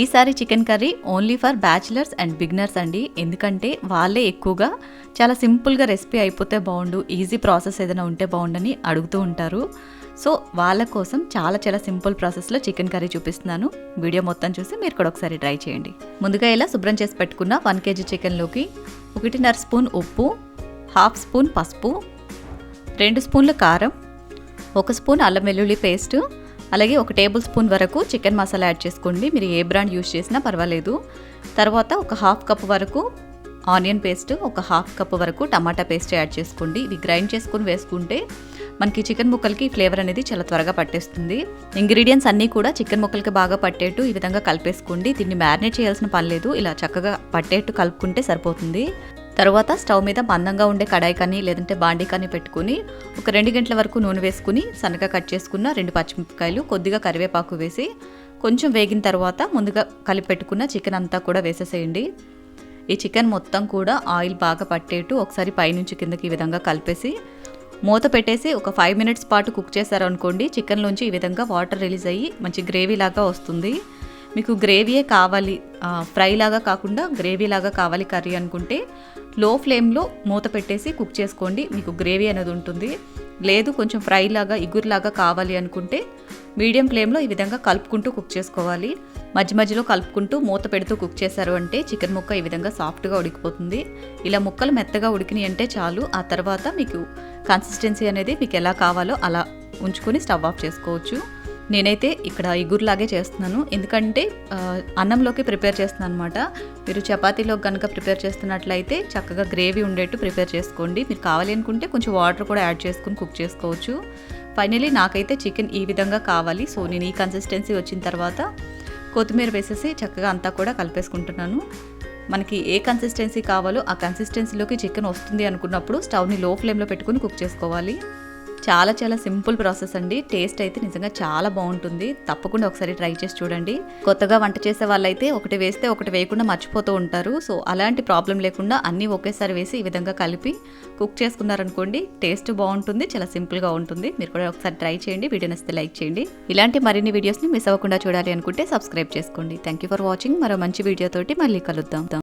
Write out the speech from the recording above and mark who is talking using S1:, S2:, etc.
S1: ఈసారి chicken curry only for bachelors and beginners అండి. ఎందుకంటే వాళ్ళే ఎక్కువగా చాలా సింపుల్గా రెసిపీ అయిపోతే బాగుండు ఈజీ ప్రాసెస్ ఏదైనా ఉంటే బాగుండని అడుగుతూ ఉంటారు. సో వాళ్ళ కోసం చాలా చాలా సింపుల్ ప్రాసెస్లో చికెన్ కర్రీ చూపిస్తున్నాను. వీడియో మొత్తం చూసి మీరు కూడా ఒకసారి ట్రై చేయండి. ముందుగా ఇలా శుభ్రం చేసి పెట్టుకున్న వన్ కేజీ చికెన్లోకి ఒకటిన్నర స్పూన్ ఉప్పు హాఫ్ స్పూన్ పసుపు రెండు స్పూన్ల కారం ఒక స్పూన్ అల్లం వెల్లుల్లి పేస్టు అలాగే ఒక టేబుల్ స్పూన్ వరకు చికెన్ మసాలా యాడ్ చేసుకోండి. మీరు ఏ బ్రాండ్ యూస్ చేసినా పర్వాలేదు. తర్వాత ఒక హాఫ్ కప్ వరకు ఆనియన్ పేస్ట్ ఒక హాఫ్ కప్ వరకు టమాటా పేస్ట్ యాడ్ చేసుకోండి. ఇవి గ్రైండ్ చేసుకుని వేసుకుంటే మనకి చికెన్ ముక్కలకి ఫ్లేవర్ అనేది చాలా త్వరగా పట్టేస్తుంది. ఇంగ్రీడియంట్స్ అన్నీ కూడా చికెన్ ముక్కలకి బాగా పట్టేట్టు ఈ విధంగా కలిపేసుకోండి. దీన్ని మ్యారినేట్ చేయాల్సిన పని లేదు. ఇలా చక్కగా పట్టేట్టు కలుపుకుంటే సరిపోతుంది. తర్వాత స్టవ్ మీద మందంగా ఉండే కడాయి కానీ లేదంటే బాండీ కానీ పెట్టుకుని ఒక రెండు గంటల వరకు నూనె వేసుకుని సన్నగా కట్ చేసుకున్న రెండు పచ్చిమిరపకాయలు కొద్దిగా కరివేపాకు వేసి కొంచెం వేగిన తర్వాత ముందుగా కలిపి పెట్టుకున్న చికెన్ అంతా కూడా వేసేసేయండి. ఈ చికెన్ మొత్తం కూడా ఆయిల్ బాగా పట్టేట్టు ఒకసారి పైనుంచి కిందకి ఈ విధంగా కలిపేసి మూత పెట్టేసి ఒక ఫైవ్ మినిట్స్ పాటు కుక్ చేశారనుకోండి చికెన్లోంచి ఈ విధంగా వాటర్ రిలీజ్ అయ్యి మంచి గ్రేవీ లాగా వస్తుంది. మీకు గ్రేవీయే కావాలి ఫ్రై లాగా కాకుండా గ్రేవీ లాగా కావాలి కర్రీ అనుకుంటే లో ఫ్లేమ్లో మూత పెట్టేసి కుక్ చేసుకోండి. మీకు గ్రేవీ అనేది ఉంటుంది. లేదు కొంచెం ఫ్రై లాగా ఇగురులాగా కావాలి అనుకుంటే మీడియం ఫ్లేమ్లో ఈ విధంగా కలుపుకుంటూ కుక్ చేసుకోవాలి. మధ్య మధ్యలో కలుపుకుంటూ మూత పెడుతూ కుక్ చేశారు అంటే చికెన్ ముక్క ఈ విధంగా సాఫ్ట్గా ఉడికిపోతుంది. ఇలా ముక్కలు మెత్తగా ఉడికినాయి అంటే చాలు. ఆ తర్వాత మీకు కన్సిస్టెన్సీ అనేది మీకు ఎలా కావాలో అలా ఉంచుకొని స్టవ్ ఆఫ్ చేసుకోవచ్చు. నేనైతే ఇక్కడ ఇగురులాగే చేస్తున్నాను. ఎందుకంటే అన్నంలోకి ప్రిపేర్ చేస్తున్నాను అనమాట మీరు చపాతీలో కనుక ప్రిపేర్ చేస్తున్నట్లయితే చక్కగా గ్రేవీ ఉండేట్టు ప్రిపేర్ చేసుకోండి. మీరు కావాలి అనుకుంటే కొంచెం వాటర్ కూడా యాడ్ చేసుకుని కుక్ చేసుకోవచ్చు. ఫైనలీ నాకైతే చికెన్ ఈ విధంగా కావాలి. సో నేను ఈ కన్సిస్టెన్సీ వచ్చిన తర్వాత కొత్తిమీర వేసేసి చక్కగా అంతా కూడా కలిపేసుకుంటున్నాను. మనకి ఏ కన్సిస్టెన్సీ కావాలో ఆ కన్సిస్టెన్సీలోకి చికెన్ వస్తుంది అనుకున్నప్పుడు స్టవ్ని లో ఫ్లేమ్లో పెట్టుకుని కుక్ చేసుకోవాలి. చాలా చాలా సింపుల్ ప్రాసెస్ అండి. టేస్ట్ అయితే నిజంగా చాలా బాగుంటుంది. తప్పకుండా ఒకసారి ట్రై చేసి చూడండి. కొత్తగా వంట చేసే వాళ్ళైతే ఒకటి వేస్తే ఒకటి వేయకుండా మర్చిపోతూ ఉంటారు. సో అలాంటి ప్రాబ్లం లేకుండా అన్నీ ఒకేసారి వేసి ఈ విధంగా కలిపి కుక్ చేసుకున్నారనుకోండి టేస్ట్ బాగుంటుంది చాలా సింపుల్గా ఉంటుంది. మీరు కూడా ఒకసారి ట్రై చేయండి. వీడియో నచ్చితే లైక్ చేయండి. ఇలాంటి మరిన్ని వీడియోస్ని మిస్ అవ్వకుండా చూడాలి అనుకుంటే సబ్స్క్రైబ్ చేసుకోండి. థ్యాంక్ యూ ఫర్ వాచింగ్ మరో మంచి వీడియోతోటి మళ్ళీ కలుద్దాం.